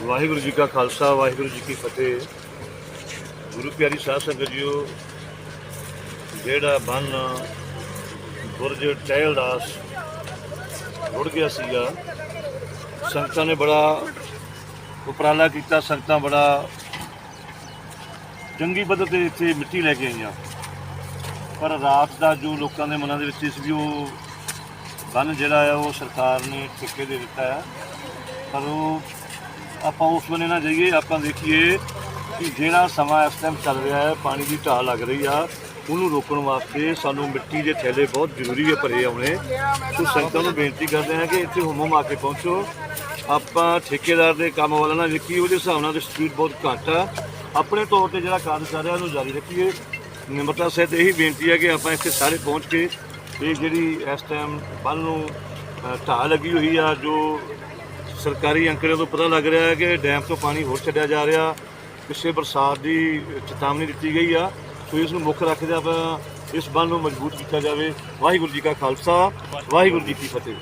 ਵਾਹਿਗੁਰੂ ਜੀ ਕਾ ਖਾਲਸਾ, ਵਾਹਿਗੁਰੂ ਜੀ ਕੀ ਫਤਿਹ। ਗੁਰੂ ਪਿਆਰੀ ਸਾਧ ਸੰਗਤ ਜੀਓ, ਜਿਹੜਾ ਬੰਨ ਬੁਰਜ ਟਹਿਲਦਾਸ ਰੁੜ ਗਿਆ ਸੀਗਾ, ਸੰਗਤਾਂ ਨੇ ਬੜਾ ਉਪਰਾਲਾ ਕੀਤਾ, ਸੰਗਤਾਂ ਬੜਾ ਚੰਗੀ ਪੱਧਰ ਤੇ ਇੱਥੇ ਮਿੱਟੀ ਲੈ ਕੇ ਆਈਆਂ। ਪਰ ਰਾਤ ਦਾ ਜੋ ਲੋਕਾਂ ਦੇ ਮਨਾਂ ਦੇ ਵਿੱਚ ਸੀ ਵੀ ਉਹ ਬੰਨ ਜਿਹੜਾ ਆ, ਉਹ ਸਰਕਾਰ ਨੇ ਠੇਕੇ ਦੇ ਦਿੱਤਾ ਹੈ ਪਰ ਉਹ ਆਪਾਂ ਉਸ ਬੰਨੇ ਨਾ ਜਾਈਏ, ਆਪਾਂ ਦੇਖੀਏ ਕਿ ਜਿਹੜਾ ਸਮਾਂ ਇਸ ਟਾਈਮ ਚੱਲ ਰਿਹਾ ਹੈ, ਪਾਣੀ ਦੀ ਢਾਹ ਲੱਗ ਰਹੀ ਆ, ਉਹਨੂੰ ਰੋਕਣ ਵਾਸਤੇ ਸਾਨੂੰ ਮਿੱਟੀ ਦੇ ਥੈਲੇ ਬਹੁਤ ਜ਼ਰੂਰੀ ਹੈ ਭਰੇ ਆਉਣੇ। ਸੋ ਸੰਗਤਾਂ ਨੂੰ ਬੇਨਤੀ ਕਰਦੇ ਹਾਂ ਕਿ ਇੱਥੇ ਹੁਮਮ ਆ ਕੇ ਪਹੁੰਚੋ। ਆਪਾਂ ਠੇਕੇਦਾਰ ਦੇ ਕੰਮ ਵਾਲਾ ਨਾ ਵੇਖੀਏ, ਉਹਦੇ ਹਿਸਾਬ ਨਾਲ ਸਪੀਡ ਬਹੁਤ ਘੱਟ ਆ। ਆਪਣੇ ਤੌਰ ਤੇ ਜਿਹੜਾ ਕਾਰਜ ਕਰ ਰਿਹਾ, ਉਹਨੂੰ ਜਾਰੀ ਰੱਖੀਏ। ਨਿਮਰਤਾ ਸਹਿਤ ਇਹੀ ਬੇਨਤੀ ਹੈ ਕਿ ਆਪਾਂ ਇੱਥੇ ਸਾਰੇ ਪਹੁੰਚ ਕੇ ਇਹ ਜਿਹੜੀ ਇਸ ਟਾਈਮ ਬੰਨ ਨੂੰ ਢਾਹ ਲੱਗੀ ਹੋਈ ਆ, ਜੋ ਸਰਕਾਰੀ ਅੰਕੜਿਆਂ ਤੋਂ ਪਤਾ ਲੱਗ ਰਿਹਾ ਹੈ ਕਿ ਡੈਮ ਤੋਂ ਪਾਣੀ ਹੋਰ ਛੱਡਿਆ ਜਾ ਰਿਹਾ। ਪਿੱਛੇ ਬਰਸਾਤ ਦੀ ਚੇਤਾਵਨੀ ਦਿੱਤੀ ਗਈ ਆ। ਸੋ ਇਸ ਨੂੰ ਮੁੱਖ ਰੱਖਦੇ ਆਪਾਂ ਇਸ ਬੰਨ ਨੂੰ ਮਜ਼ਬੂਤ ਕੀਤਾ ਜਾਵੇ। ਵਾਹਿਗੁਰੂ ਜੀ ਕਾ ਖਾਲਸਾ, ਵਾਹਿਗੁਰੂ ਜੀ ਕੀ ਫਤਿਹ।